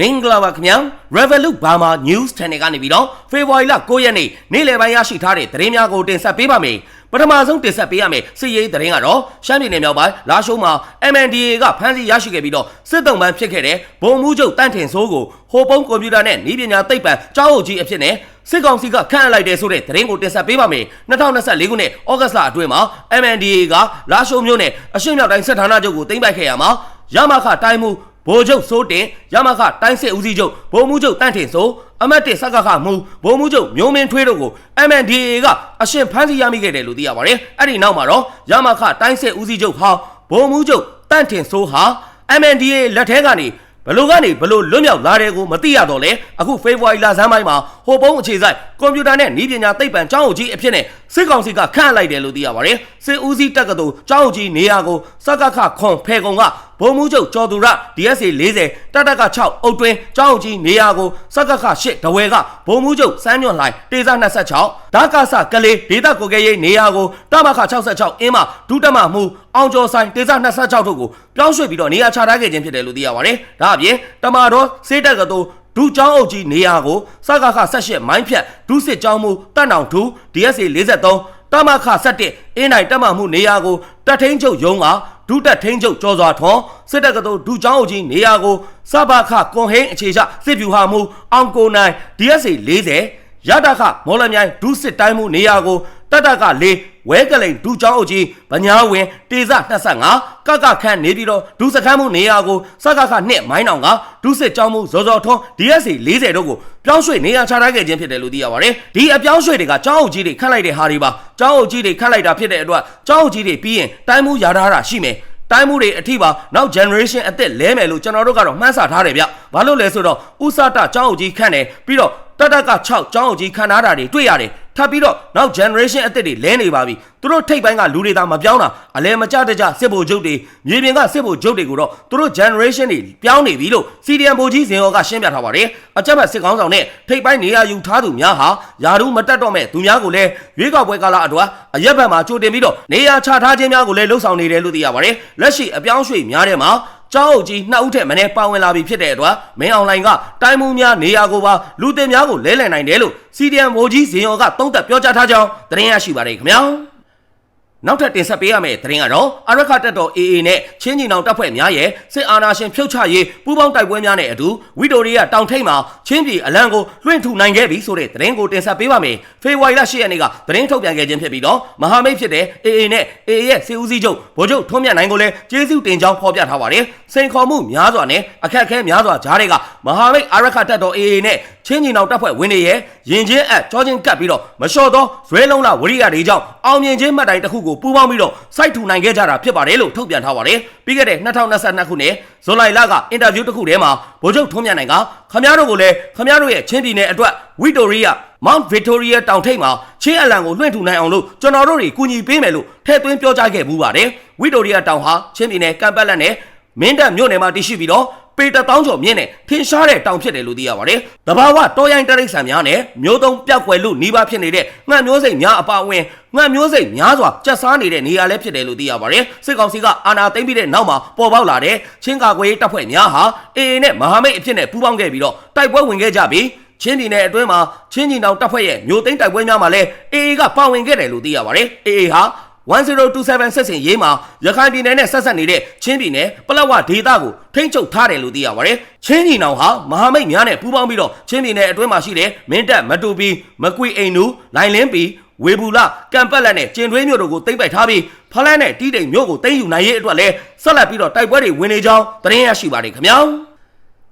မင်္ဂလာပါခင်ဗျာ Revolut Burma News Channel ကနေပြီးတော့ဖေဖော်ဝါရီလ9ရက်နေ့နေ့လယ်ပိုင်းရရှိထားတဲ့သတင်းများကိုတင်ဆက်ပေးပါမယ်ပထမဆုံးတင်ဆက်ပေးရမယ်စစ်ရေးသတင်းကတော့ရှမ်းပြည်နယ်မြောက်ပိုင်းလာရှိုးမှာ MNDAA ကဖမ်းဆီးရရှိခဲ့ပြီးတော့စစ်တုံးပန်းဖြစ်ခဲ့တဲ့ဘုံမှုချုပ်တန့်ထင်ဆိုးကိုဟိုပုံးကွန်ပျူတာနဲ့ဤပညာသိပ္ပံကျောင်းအုပ်ကြီးအဖြစ်နဲ့စစ်ကောင်စီကခန့်အပ်လိုက်တယ်ဆိုတဲ့သတင်းကိုတင်ဆက်ပေးပါမယ်2024ခုနှစ်ဩဂတ်စ်လအတွင်းမှာ MNDAA ကလာရှိုးမြို့နယ်အရှေ့မြောက်တိုင်းစစ်ဌာနချုပ်ကိုသိမ်းပိုက်ခဲ့ရမှာရမခတိုင်းမှု ဗိုလ်ချုပ်စိုးတင်ရမခတိုင်းစစ်ဦးစီးချုပ်ဗိုလ်မှူးချုပ်တန့်ထင်ဆိုအမတ်တစ်စကခမှုဗိုလ်မှူးချုပ်မျိုးမင်းထွေးတို့ကို MNDAA ကအရှင်ဖမ်းဆီးရမိခဲ့တယ်လို့သိရပါတယ်။အဲ့ဒီနောက်မှာတော့ရမခတိုင်းစစ်ဦးစီးချုပ်ဟောင်းဗိုလ်မှူးချုပ်တန့်ထင်ဆိုဟာ MNDAA လက်ထဲကနေဘလို့ကနေဘလို့လွတ်မြောက်လာတယ်ကိုမသိရတော့လေအခုဖေဖော်ဝါရီလဆန်းပိုင်းမှာ ဟိုပုံးအခြေဆိုင်ကွန်ပျူတာနဲ့ဤပညာသိပ္ပံကျောင်းအုပ်ကြီးအဖြစ်နဲ့စစ်ကောင်စီကခန့်လိုက်တယ်လို့သိရပါတယ်စစ်ဦးစီးတပ်ကတူကျောင်းအုပ်ကြီးနေရာကိုစကခခွန်ဖေကုံကဗိုလ်မှူးချုပ်ကျော်သူရ DSA 40တတက်က6အုတ်တွင်းကျောင်းအုပ်ကြီးနေရာကိုစကခ8ဒဝဲကဗိုလ်မှူးချုပ်စန်းညွန့်လှိုင်တေဇ26ဓာကဆကလေးဒေသကိုကဲရေးနေရာကိုတမခ66အင်းမဒုတမမှုအောင်ကျော်ဆိုင်တေဇ26တို့ကိုပြောင်းရွှေ့ပြီးတော့နေရာချထားခဲ့ခြင်းဖြစ်တယ်လို့သိရပါတယ်ဒါအပြင်တမာတော်စေးတက်ကတူ ဒူကျောင်းအုပ်ကြီးနေရာကိုစကခ78မိုင်းဖြတ်ဒုစစ်ကျောင်းမှုတတ်နောင်ဒူ DSA 43တမခ71အင်းနိုင်တမမှုနေရာကိုတက်ထင်းချုပ်ရုံးကဒုတက်ထင်းချုပ်ကျော်စွာထွန်စစ်တပ်ကတော်ဒူကျောင်းအုပ်ကြီးနေရာကိုစဘခကွန်ဟင်းအခြေချစစ်ဗျူဟာမှုအောင်ကိုနိုင် DSA 40ရတခမော်လမြိုင်ဒုစစ်တိုင်းမှုနေရာကိုတတကလေး ဝဲကလိန်ဒူချောင်းအုပ်ကြီးဗညာဝင်တေဇ25ကကခန့်နေပြီးတော့ဒူစခန်းမှုနေရာကိုစကခနှစ်မိုင်းအောင်ကဒူစစ်ကြောင်းမှုဇော်ဇော်ထွန်း DSC 40တို့ကိုပြောင်းရွှေ့နေရာချထားခဲ့ခြင်းဖြစ်တယ်လို့သိရပါတယ်ဒီအပြောင်းရွှေ့တွေကကျောင်းအုပ်ကြီးတွေခန့်လိုက်တဲ့ဟာတွေပါကျောင်းအုပ်ကြီးတွေခန့်လိုက်တာဖြစ်တဲ့အတွက်ကျောင်းအုပ်ကြီးတွေပြီးရင်တိုင်းမှုရာထားတာရှိမယ်တိုင်းမှုတွေအထိပါနောက် generation အသက်လဲမယ်လို့ကျွန်တော်တို့ကတော့မှန်းဆထားတယ်ဗျ။ဘာလို့လဲဆိုတော့ဥစတာចောင်းအုပ်ကြီးခန့်တယ်ပြီးတော့တတက6ចောင်းအုပ်ကြီးခန့်ထားတာတွေတွေ့ရတယ်။ ထပ်ပြီးတော့နောက် generation အသက်တွေလဲနေပါပြီ။သူတို့ထိပ်ပိုင်းကလူတွေသာမပြောင်းတာအလဲမကြတကြစစ်ဗိုလ်ချုပ်တွေမြေပြင်ကစစ်ဗိုလ်ချုပ်တွေကိုတော့သူတို့ generation တွေပြောင်းနေပြီလို့ CDM ဗိုလ်ကြီးဇင်ရောကရှင်းပြထားပါတယ်။အကြမ်းဖက်စစ်ကောင်းဆောင်နဲ့ထိပ်ပိုင်းနေရာယူထားသူများဟာယာရုမတက်တော့မဲ့သူများကိုလည်းရွေးကောက်ပွဲကာလအတွာအရက်ဘက်မှာကြိုတင်ပြီးတော့နေရာချထားခြင်းများကိုလည်းလှုပ်ဆောင်နေတယ်လို့သိရပါတယ်။လက်ရှိအပြောင်းရွှေ့များတဲ့မှာ ကျောင်းအုပ်ကြီးနှစ်ဦးထက်မင်းပါဝင်လာပြီဖြစ်တဲ့အတွက်မင်းအောင်လိုင်ကတိုင်းမှုများနေရာကိုပါလူတင်များကိုလဲလှယ်နိုင်တယ်လို့ CDM ဗိုလ်ကြီးဇင်ရောကသုံးသပ်ပြောကြားထားကြောင်းသတင်းရရှိပါတယ်ခင်ဗျာ နောက်ထပ်တင်ဆက်ပေးရမယ့်သတင်းကတော့အရခတက်တော် AA နဲ့ချင်းညီနောင်တပ်ဖွဲ့များရဲ့စစ်အာဏာရှင်ဖြုတ်ချရေးပူးပေါင်းတိုက်ပွဲများနဲ့အတူဝီတိုရီယာတောင်ထိပ်မှာချင်းပြည်အလံကိုလွှင့်ထူနိုင်ခဲ့ပြီဆိုတဲ့သတင်းကိုတင်ဆက်ပေးပါမယ်။ဖေဖော်ဝါရီလ10ရက်နေ့ကသတင်းထုတ်ပြန်ခဲ့ခြင်းဖြစ်ပြီးတော့မဟာမိတ်ဖြစ်တဲ့ AA နဲ့ AA ရဲ့စစ်ဦးစီးချုပ်ဗိုလ်ချုပ်ထွန်းမြတ်နိုင်ကိုလည်းကျေးဇူးတင်ကြောင်းဖော်ပြထားပါတယ်။စိန်ခေါ်မှုများစွာနဲ့အခက်အခဲများစွာကြားတွေကမဟာမိတ်အရခတက်တော် AA နဲ့ ချင်းညီနောင်တပ်ဖွဲ့ဝင်တွေရဲ့ရင်ချင်းအပ်ကြောချင်းကပ်ပြီးတော့မလျှော့သောဇွဲလုံးလာဝရိယတွေကြောင့်အောင်မြင်ခြင်းမှတ်တိုင်တစ်ခုကိုပူးပေါင်းပြီးတော့စိုက်ထူနိုင်ခဲ့ကြတာဖြစ်ပါတယ်လို့ထုတ်ပြန်ထားပါတယ်ပြီးခဲ့တဲ့2022ခုနှစ်ဇွန်လလကအင်တာဗျူးတစ်ခုထဲမှာဗိုလ်ချုပ်ထွန်းမြတ်နိုင်ကခမရတို့ကိုလည်းခမရတို့ရဲ့ချင်းပြည်နယ်အတွက်ဝီတိုရီယာ Mount Victoria တောင်ထိပ်မှာချင်းအလံကိုလွှင့်ထူနိုင်အောင်လို့ကျွန်တော်တို့တွေကူညီပေးမယ်လို့ထည့်သွင်းပြောကြားခဲ့မှုပါတယ်ဝီတိုရီယာတောင်ဟာချင်းပြည်နယ်ကမ်ပတ်လက်နဲ့မင်းတပ်မြို့နယ်မှာတည်ရှိပြီးတော့ ပေတတောင်းကျော်မြင့်နဲ့ထင်ရှားတဲ့တောင်ဖြစ်တယ်လို့သိရပါတယ်။တဘာဝတောရိုင်းတရိတ်ဆန်များနဲ့မျိုးတုံးပြောက်ွယ်လို့နှီးပါဖြစ်နေတဲ့ငှက်မျိုးစိတ်များအပါအဝင်ငှက်မျိုးစိတ်များစွာကျက်စားနေတဲ့နေရာလည်းဖြစ်တယ်လို့သိရပါတယ်။စစ်ကောင်စီကအာဏာသိမ်းပြီးတဲ့နောက်မှာပေါ်ပေါက်လာတဲ့ချင်းကာကွယ်တပ်ဖွဲ့များဟာ AA နဲ့မဟာမိတ်အဖြစ်နဲ့ပူးပေါင်းခဲ့ပြီးတော့တိုက်ပွဲဝင်ခဲ့ကြပြီးချင်းပြည်နယ်အတွင်းမှာချင်းကြီးတောင်တပ်ဖွဲ့ရဲ့မျိုးသိမ်းတိုက်ပွဲများမှာလည်း AA ကပါဝင်ခဲ့တယ်လို့သိရပါတယ်။ AA ဟာ 1027ဆက်စင်ရေးမှာရခိုင်ပြည်နယ်နဲ့ဆက်ဆက်နေတဲ့ချင်းပြည်နယ်ပလက်ဝဒေသကိုထိန်းချုပ်ထားတယ်လို့သိရပါတယ်။ချင်းညီနောင်ဟာမဟာမိတ်များနဲ့ပူးပေါင်းပြီးတော့ချင်းပြည်နယ်အတွင်းမှာရှိတဲ့မင်းတပ်မတူပီမကွေအိမ်နူလိုင်လင်းပီဝေဘူးလကံပက်လက်နဲ့ကျင်တွင်းမြို့တို့ကိုသိမ့်ပိုက်ထားပြီးဖလန်းနဲ့တီးတိမ်မြို့ကိုသိမ်းယူနိုင်ရေးအတွက်လည်းဆက်လက်ပြီးတော့တိုက်ပွဲတွေဝင်နေကြောင်းသတင်းရရှိပါတယ်ခင်ဗျာ။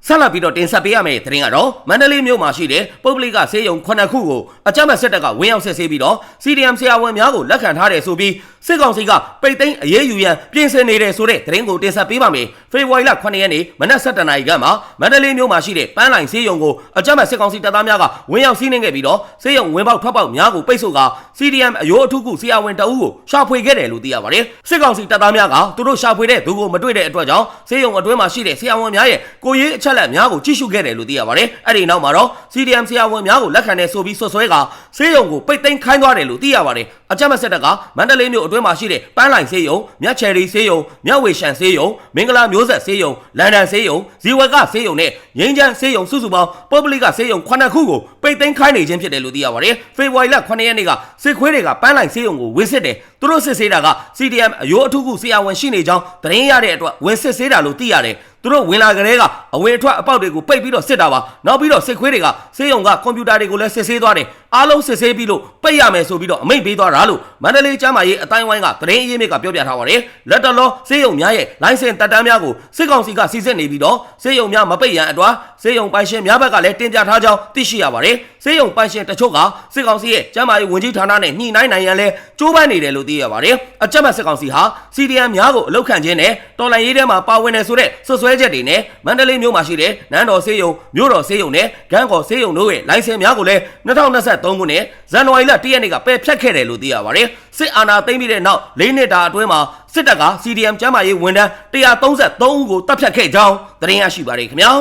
ဆက်လက်ပြီးတော့တင်ဆက်ပေးရမယ့်သတင်းကတော့မန္တလေးမြို့မှာရှိတဲ့ပုဂ္ဂလိကဆေးရုံ9ခုကိုအကြမ်းဖက်စစ်တပ်ကဝင်းရောက်ဆက်ဆေးပြီးတော့ CDM ဆရာဝန်များကိုလက်ခံထားတယ်ဆိုပြီး စစ်ကောင်စီကပိတ်သိမ်းအရေးယူရန်ပြင်ဆင်နေတယ်ဆိုတဲ့သတင်းကိုတင်ဆက်ပေးပါမယ်။ဖေဖော်ဝါရီလ9ရက်နေ့မနက်7:00နာရီခန့်မှာမန္တလေးမြို့မှာရှိတဲ့ပန်းလိုင်ဆေးရုံကိုအကြမ်းဖက်စစ်ကောင်စီတပ်သားများကဝင်းရောက်စီးနှင်းခဲ့ပြီးတော့ဆေးရုံဝင်ပေါက်ထွက်ပေါက်များကိုပိတ်ဆို့က CDM အယိုးအထုခုဆရာဝန်တအုပ်ကိုရှာဖွေခဲ့တယ်လို့သိရပါတယ်။စစ်ကောင်စီတပ်သားများကသူတို့ရှာဖွေတဲ့သူကိုမတွေ့တဲ့အတွက်ကြောင့်ဆေးရုံအတွင်းမှာရှိတဲ့ဆရာဝန်များရဲ့ကိုရေးအချက်လက်များကိုကြည့်ရှုခဲ့တယ်လို့သိရပါတယ်။အဲ့ဒီနောက်မှာတော့ CDM ဆရာဝန်များကိုလက်ခံတဲ့ဆိုပြီးဆွဆွဲကဆေးရုံကိုပိတ်သိမ်းခိုင်းသွားတယ်လို့သိရပါတယ်။ အကြမ်းမဆက်တက်ကမန္တလေးမြို့အတွင်းမှာရှိတဲ့ပန်းလိုင်ဆေးရုံမြတ်ချယ်ရီဆေးရုံမြဝေရှန်ဆေးရုံမင်္ဂလာမျိုးဆက်ဆေးရုံလန်ဒန်ဆေးရုံဇီဝကဆေးရုံနဲ့ငင်းချမ်းဆေးရုံစုစုပေါင်းပုဂ္ဂလိကဆေးရုံ9ခုကိုပိတ်သိမ်းခိုင်းနေခြင်းဖြစ်တယ်လို့သိရပါတယ်ဖေဖော်ဝါရီလ9ရက်နေ့ကစစ်ခွေးတွေကပန်းလိုင်ဆေးရုံကိုဝင်စစ်တယ်သူတို့စစ်ဆေးတာက CDM အယိုးအထုခုဆရာဝန်ရှိနေကြောင်းသတင်းရတဲ့အတွက်ဝင်စစ်ဆေးတာလို့သိရတယ် သူတို့ဝင်လာကြတဲ့ကအဝင်အထွက်အပေါက်တွေကိုပိတ်ပြီးတော့စစ်တာပါနောက်ပြီးတော့စစ်ခွေးတွေကစေယုံကကွန်ပျူတာတွေကိုလည်းစစ်ဆေးသွားတယ်အားလုံးစစ်ဆေးပြီးလို့ပိတ်ရမယ်ဆိုပြီးတော့အမိန့်ပေးသွားတာလို့မန္တလေးကျမ်းမာရေးအတိုင်းဝိုင်းကသတင်းအရင်းမြစ်ကပြောပြထားပါတယ်လက်တလောစေယုံများရဲ့လိုင်စင်တက်တမ်းများကိုစစ်ကောင်စီကစီစစ်နေပြီးတော့စေယုံများမပိတ်ရန်အတွက်စေယုံပိုင်ရှင်များဘက်ကလည်းတင်ပြထားကြောင်းသိရှိရပါတယ်စေယုံပိုင်ရှင်တချို့ကစစ်ကောင်စီရဲ့ကျမ်းမာရေးဝန်ကြီးဌာနနဲ့ညှိနှိုင်းနိုင်ရန်လဲကြိုးပမ်းနေတယ်လို့သိရပါတယ်အကြမ်းဖက်စစ်ကောင်စီဟာ CDM များကိုအလုတ်ခံခြင်းနဲ့တော်လှန်ရေးထဲမှာပါဝင်နေဆိုတဲ့ဆွဆွဲချက်တွေနဲ့မန္တလေးမြို့မှာရှိတဲ့နန်းတော်ဆေးရုံမြို့တော်ဆေးရုံနဲ့ဂန်းကော်ဆေးရုံတို့ရဲ့လိုင်စင်များကိုလည်း2023ခုနှစ်ဇန်နဝါရီလ1ရက်နေ့ကပယ်ဖျက်ခဲ့တယ်လို့သိရပါတယ်စစ်အာဏာသိမ်းပြီးတဲ့နောက်၄နှစ်တာအတွင်းမှာစစ်တပ်က CDM ကျမ်းမာရေးဝန်ထမ်း133ဦးကိုတပ်ဖြတ်ခဲ့ကြောင်းသတင်းရရှိပါတယ်ခင်ဗျာ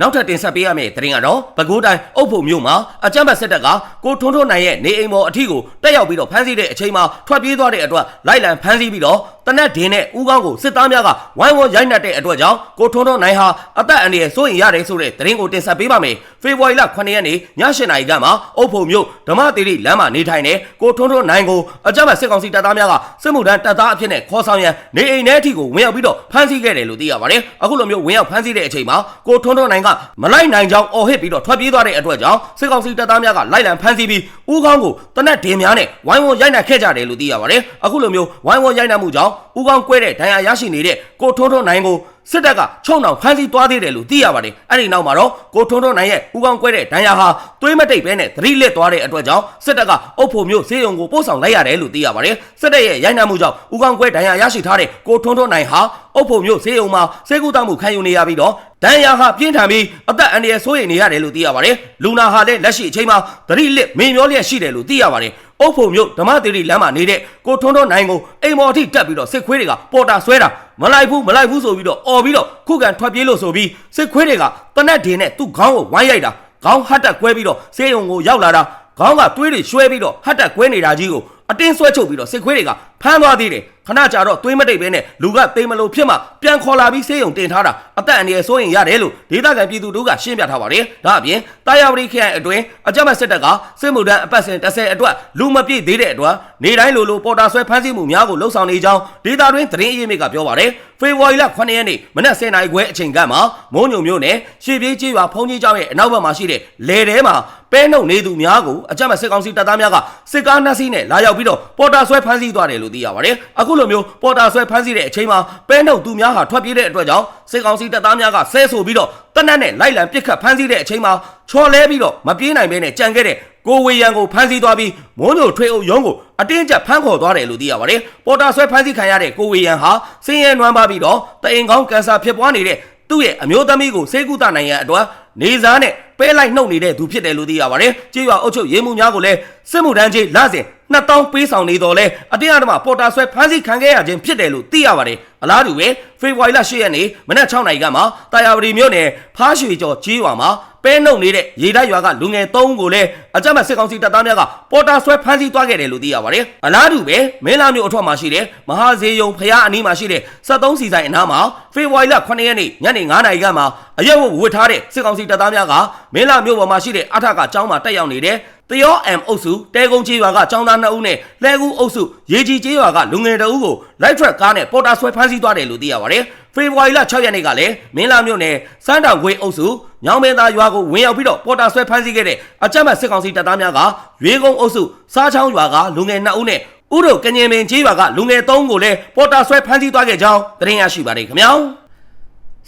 နောက်ထပ်တင်ဆက်ပေးရမယ့်သတင်းကတော့ပဲခူးတိုင်းအုပ်ဖို့မြို့မှာအကြမ်းဖက်စစ်တပ်ကကိုထွန်းထွန်းနိုင်ရဲ့နေအိမ်ပေါ်အထီကိုတက်ရောက်ပြီးတော့ဖမ်းဆီးတဲ့အချိန်မှာထွက်ပြေးသွားတဲ့အတွက်လိုက်လံဖမ်းဆီးပြီးတော့ တနက်ဒင်းနဲ့ဦးကောင်းကိုစစ်သားများကဝိုင်းဝန်းရိုက်နှက်တဲ့အတွက်ကြောင့်ကိုထွန်းထွန်းနိုင်ဟာအသက်အန္တရာယ်စိုးရိမ်ရတယ်ဆိုတဲ့သတင်းကိုတင်ဆက်ပေးပါမယ်။ဖေဖော်ဝါရီလ9ရက်နေ့ည8:00နာရီကမှအုပ်ဖို့မြို့ဓမ္မတိရိလမ်းမှာနေထိုင်တဲ့ကိုထွန်းထွန်းနိုင်ကိုအကြမ်းဖက်စစ်ကောင်စီတပ်သားများကစစ်မှုထမ်းတပ်သားအဖြစ်နဲ့ခေါ်ဆောင်ရန်နေအိမ်ထဲအထိကိုဝင်ရောက်ပြီးတော့ဖမ်းဆီးခဲ့တယ်လို့သိရပါတယ်။အခုလိုမျိုးဝင်ရောက်ဖမ်းဆီးတဲ့အချိန်မှာကိုထွန်းထွန်းနိုင်ကမလိုက်နိုင်ကြောင်းအော်ဟစ်ပြီးတော့ထွက်ပြေးသွားတဲ့အတွက်ကြောင့်စစ်ကောင်စီတပ်သားများကလိုက်လံဖမ်းဆီးပြီးဦးကောင်းကိုတနက်ဒင်းများနဲ့ဝိုင်းဝန်းရိုက်နှက်ခဲ့ကြတယ်လို့သိရပါတယ်။အခုလိုမျိုးဝိုင်းဝန်းရိုက်နှက်မှုကြောင့်ဦးကောင်းကွဲတဲ့ဒဏ်ရာရရှိနေတဲ့ကိုထွန်းထွန်းနိုင်ကိုစစ်တပ်ကချုံနှောင်ဖမ်းဆီးသွားသေးတယ်လို့သိရပါတယ်။အဲ့ဒီနောက်မှာတော့ကိုထွန်းထွန်းနိုင်ရဲ့ဦးကောင်းကွဲတဲ့ဒဏ်ရာဟာသွေးမတိတ်ပဲနဲ့သတိလစ်သွားတဲ့အတွက်ကြောင့်စစ်တပ်ကအုပ်ဖို့မျိုးဆေးရုံကိုပို့ဆောင်လိုက်ရတယ်လို့သိရပါတယ်။စစ်တပ်ရဲ့ရိုက်နှက်မှုကြောင့်ဦးကောင်းကွဲဒဏ်ရာရရှိထားတဲ့ကိုထွန်းထွန်းနိုင်ဟာအုပ်ဖို့မျိုးဆေးရုံမှာဆေးကုသမှုခံယူနေရပြီးတော့ဒဏ်ရာဟာပြင်းထန်ပြီးအသက်အန္တရာယ်ဆိုးရိမ်နေရတယ်လို့သိရပါတယ်။လူနာဟာလည်းလက်ရှိအချိန်မှာသတိလစ်မင်းမျောလျက်ရှိတယ်လို့သိရပါတယ်။ အုပ်ဖို့မျိုးဓမ္မတိရိလမ်းမှာနေတဲ့ကိုထွန်းထွန်းနိုင်ကိုအိမ်မော်အထိတက်ပြီးတော့စစ်ခွေးတွေကပေါ်တာဆွဲတာမလိုက်ဘူးမလိုက်ဘူးဆိုပြီးတော့អော်ပြီးတော့ခုခံထွက်ပြေးလို့ဆိုပြီးစစ်ခွေးတွေကတနက်ဒင်းနဲ့သူ့ခေါင်းကိုဝိုင်းရိုက်တာခေါင်းဟတ်တက်ကွဲပြီးတော့ဆေးရုံကိုရောက်လာတာခေါင်းကသွေးတွေရွှဲပြီးတော့ဟတ်တက်ကွဲနေတာကြီးကိုအတင်းဆွဲချုပ်ပြီးတော့စစ်ခွေးတွေကဖမ်းသွားသေးတယ် ခဏကြာတော့သွေးမတိတ်ပဲနဲ့လူကသိမ်းမလို့ဖြစ်မှပြန်ခေါ်လာပြီးဆေးရုံတင်ထားတာအသက်အန္တရာယ်စိုးရင်ရတယ်လို့ဒေသခံပြည်သူတို့ကရှင်းပြထားပါတယ်ဒါအပြင်တာယာဝတီခရိုင်အတွင်းအကြမ်းဖက်စစ်တပ်ကစစ်မှုထမ်းအပတ်စဉ်30အတွက်လူမပြည့်သေးတဲ့အတွက်နေတိုင်းလိုလိုပေါ်တာဆွဲဖမ်းဆီးမှုများကိုလှုံ့ဆော်နေကြောင်းဒေသတွင်းသတင်းအရင်းမြစ်ကပြောပါတယ်ဖေဖော်ဝါရီလ9ရက်နေ့မနက်10:00နာရီခွဲအချိန်ကမှမိုးညုံမြို့နယ်ရှေ့ပြေးကျေးရွာဖုန်ကြီးကျောင်းရဲ့အနောက်ဘက်မှာရှိတဲ့လယ်ထဲမှာပဲနှုတ်နေသူများကိုအကြမ်းဖက်စစ်ကောင်စီတပ်သားများကစစ်ကားနှစ်စီးနဲ့လာရောက်ပြီးတော့ပေါ်တာဆွဲဖမ်းဆီးသွားတယ်လို့သိရပါတယ်အခုလိုမျိုးပေါ်တာဆွဲဖမ်းဆီးတဲ့အချိန်မှာပဲနှုတ်သူများဟာထွက်ပြေးတဲ့အတွက်ကြောင့်စစ်ကောင်စီတပ်သားများကဆဲဆိုပြီးတော့တနက်နဲ့လိုက်လံပစ်ခတ်ဖမ်းဆီးတဲ့အချိန်မှာချော်လဲပြီးတော့မပြေးနိုင်ဘဲနဲ့ကြံခဲ့တဲ့ကိုဝေရန်ကိုဖမ်းဆီးသွားပြီးမိုးညိုထွေးအုပ်ရုံးကိုအတင်းကျပ်ဖမ်းခေါ်သွားတယ်လို့သိရပါတယ်ပေါ်တာဆွဲဖမ်းဆီးခံရတဲ့ကိုဝေရန်ဟာစင်းရဲနွမ်းပါပြီးတော့တအိမ်ကောင်းကန်ဆာဖြစ်ပွားနေတဲ့ သူ့ရဲ့အမျိုးသမီးကိုစေကူတာနိုင်ရန်အတွက်နေစားနဲ့ပဲလိုက်နှုတ်နေတဲ့သူဖြစ်တယ်လို့သိရပါတယ်။ကြေးရွာအုပ်ချုပ်ရေးမှုများကိုလည်းစစ်မှုထမ်းကြီးလစဉ်2000ပေးဆောင်နေတော်လဲအတင်းအဓမ္မပေါ်တာဆွဲဖမ်းဆီးခံခဲ့ရခြင်းဖြစ်တယ်လို့သိရပါတယ်။အလားတူပဲဖေဖော်ဝါရီလ10ရက်နေ့မနက်6နာရီကမှတာယာဝတီမြို့နယ်ဖားရွှေကျော်ကြေးရွာမှာ ပဲနှုတ်နေတဲ့ရေတပ်ရွာကလူငယ်3ဦးကိုလည်းအကြမ်းဖက်စစ်ကောင်စီတပ်သားများကပေါ်တာဆွဲဖမ်းဆီးသွားခဲ့တယ်လို့သိရပါတယ်။အလားတူပဲမင်းလာမျိုးအထွတ်မှာရှိတဲ့မဟာဇေယုံဖျားအနီးမှာရှိတဲ့73စီဆိုင်အနားမှာဖေဖော်ဝါရီလ9ရက်နေ့ညနေ9နာရီကမှအရက်ဝတ်ဝတ်ထားတဲ့စစ်ကောင်စီတပ်သားများကမင်းလာမျိုးပေါ်မှာရှိတဲ့အထက်ကကျောင်းမှာတက်ရောက်နေတဲ့ တရောအမ်အုပ်စုတဲကုန်းချေးရွာကចောင်းသား2ဦးနဲ့လဲကူအုပ်စုရေကြီးချေးရွာကလူငယ်2ဦးကိုလိုက်ထရက်ကားနဲ့ပေါ်တာဆွဲဖမ်းဆီးသွားတယ်လို့သိရပါတယ်။ဖေဖော်ဝါရီလ6ရက်နေ့ကလည်းမင်းလာမြို့နယ်စမ်းတောင်ခွေအုပ်စုညောင်မင်းသားရွာကိုဝင်ရောက်ပြီးတော့ပေါ်တာဆွဲဖမ်းဆီးခဲ့တဲ့အကြမ်းဖက်စစ်ကောင်စီတပ်သားများကရွေးကုန်းအုပ်စုစားချောင်းရွာကလူငယ်2ဦးနဲ့ဥတို့ကငင်ပင်ချေးရွာကလူငယ်3ဦးကိုလည်းပေါ်တာဆွဲဖမ်းဆီးသွားခဲ့ကြောင်းသတင်းရရှိပါတယ်ခင်ဗျာ။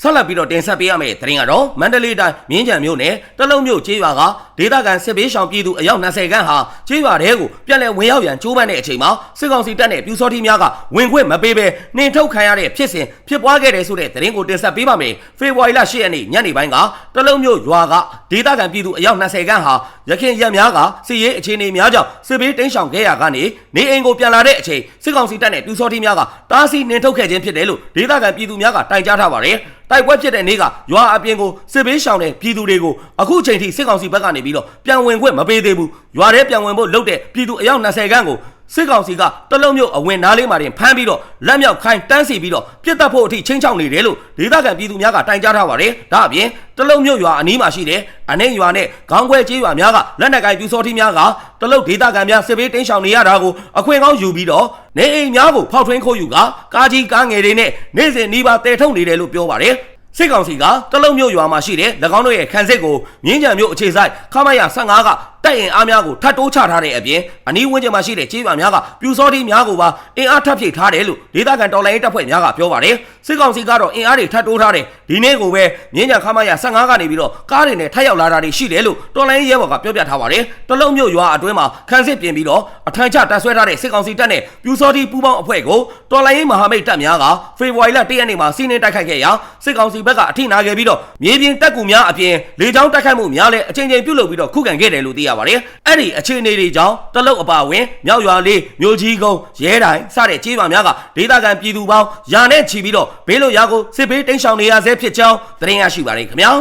ဆက်လက်ပြီးတော့တင်ဆက်ပေးရမယ့်သတင်းကတော့မန္တလေးတိုင်းမြင်းကြံမြို့နယ်တလုံးမြို့ကျေးရွာကဒေသခံစစ်ဘေးရှောင်ပြည်သူအယောက်20ခန့်ဟာကျေးရွာတဲကိုပြန်လည်ဝင်ရောက်ရန်ကြိုးပမ်းတဲ့အချိန်မှာစစ်ကောင်စီတပ်နဲ့ပြူစောတိများကဝင်ခွင့်မပေးဘဲနှင်ထုတ်ခံရတဲ့ဖြစ်စဉ်ဖြစ်ပွားခဲ့တယ်ဆိုတဲ့သတင်းကိုတင်ဆက်ပေးပါမယ်။ဖေဖော်ဝါရီလ10ရက်နေ့ညနေပိုင်းကတလုံးမြို့ရွာကဒေသခံပြည်သူအယောက်20ခန့်ဟာရခင်ရက်များကစစ်ရေးအခြေအနေများကြောင့်စစ်ဘေးတိမ်းရှောင်ခဲ့ရကနေနေအိမ်ကိုပြန်လာတဲ့အချိန်စစ်ကောင်စီတပ်နဲ့ပြူစောတိများကတားဆီးနှင်ထုတ်ခဲ့ခြင်းဖြစ်တယ်လို့ဒေသခံပြည်သူများကတိုင်ကြားထားပါတယ်။တိုက်ပွဲဖြစ်တဲ့နေ့ကရွာအပြင်ကိုစစ်ဘေးရှောင်တဲ့ပြည်သူတွေကိုအခုချိန်ထိစစ်ကောင်စီဘက်ကနေပြီးတော့ပြန်ဝင်ခွင့်မပေးသေးဘူးရွာထဲပြန်ဝင်ဖို့လုပ်တဲ့ပြည်သူအယောက်20ခန်းကို စစ်ကောင်စီကတလုံးမျိုးအဝင်နားလေးမှာတင်ဖမ်းပြီးတော့လက်မြောက်ခိုင်းတန်းစီပြီးတော့ပြစ်တက်ဖို့အထိချင်းချောင်းနေတယ်လို့ဒေသခံပြည်သူများကတိုင်ကြားထားပါတယ်ဒါအပြင်တလုံးမျိုးရွာအနီးမှာရှိတဲ့အနှိမ်ရွာနဲ့ခေါင်းခွဲကျေးရွာများကလက်နက်ကိုင်ပြူစောတိများကတလုတ်ဒေသခံများစစ်ဘေးတင်းရှောင်နေရတာကိုအခွင့်ကောင်းယူပြီးတော့နေအိမ်များကိုဖောက်ထွင်းခိုးယူကကာကြီးကားငယ်တွေနဲ့နေ့စဉ်နှီးပါတဲထုတ်နေတယ်လို့ပြောပါတယ်စစ်ကောင်စီကတလုံးမျိုးရွာမှာရှိတဲ့၎င်းတို့ရဲ့ခန်းစစ်ကိုမြင်းကြံမျိုးအခြေဆိုင်ခမရ15က တိုက်ရင်အားများကိုထပ်တိုးချထားတဲ့အပြင်အနီးဝန်းကျင်မှာရှိတဲ့ကျေးရွာများကပြူစောတိများကိုပါအင်အားထပ်ဖြည့်ထားတယ်လို့ဒေသခံတော်လိုင်းရေးတပ်ဖွဲ့များကပြောပါတယ်စစ်ကောင်စီကတော့အင်အားတွေထပ်တိုးထားတယ်ဒီနေ့ကိုပဲမြင်းကြံခမရ15ကနေပြီးတော့ကားတွေနဲ့ထပ်ရောက်လာတာတွေရှိတယ်လို့တော်လိုင်းရေးရဲဘော်ကပြောပြထားပါတယ်တလုံးမျိုးရွာအတွင်းမှာခန်းစစ်ပြင်ပြီးတော့အထမ်းချတပ်ဆွဲထားတဲ့စစ်ကောင်စီတပ်နဲ့ပြူစောတိပူးပေါင်းအဖွဲ့ကိုတော်လိုင်းရေးမဟာမိတ်တပ်များကဖေဖော်ဝါရီလ1ရက်နေ့မှာစီးနင်းတိုက်ခိုက်ခဲ့ရာစစ်ကောင်စီဘက်ကအထိနာခဲ့ပြီးတော့မြေပြင်တပ်ကူများအပြင်လေကြောင်းတိုက်ခိုက်မှုများလည်းအချိန်ချင်းပြုလုပ်ပြီးတော့ခုခံခဲ့တယ်လို့သိရပါတယ်အဲ့ဒီအခြေအနေတွေကြောင့်တလုတ်အပါဝင်မြောက်ရွာလေးမြို့ကြီးကုန်းရဲတိုင်းစတဲ့ကြေးရွာများကဒေသခံပြည်သူပေါင်းယာနဲ့ချီပြီးတော့ဘေးလွတ်ရာကိုစစ်ဘေးတိမ်းရှောင်နေရဆဲဖြစ်ကြောင်းသတင်းရရှိပါတယ်ခင်ဗျာ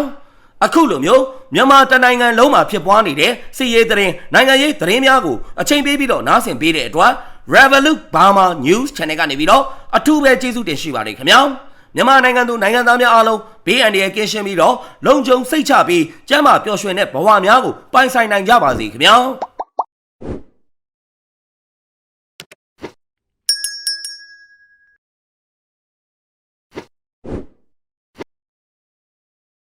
အခုလိုမျိုးမြန်မာတနိုင်ငံလုံးမှာဖြစ်ပွားနေတဲ့စစ်ရေးသတင်းနိုင်ငံရေးသတင်းများကိုအချိန်ပေးပြီးတော့နားဆင်ပေးတဲ့အတွက် Revolut Burma News Channel ကနေပြီးတော့အထူးပဲကျေးဇူးတင်ရှိပါတယ်ခင်ဗျာမြန်မာနိုင်ငံသူနိုင်ငံသားများအားလုံး ဘေးအန္တရာယ်ကင်းရှင်းပြီးတော့လုံခြုံစိတ်ချပြီးကျန်းမာပျော်ရွှင်တဲ့ဘဝများကိုပိုင်ဆိုင်နိုင်ကြပါစေခင်ဗျာ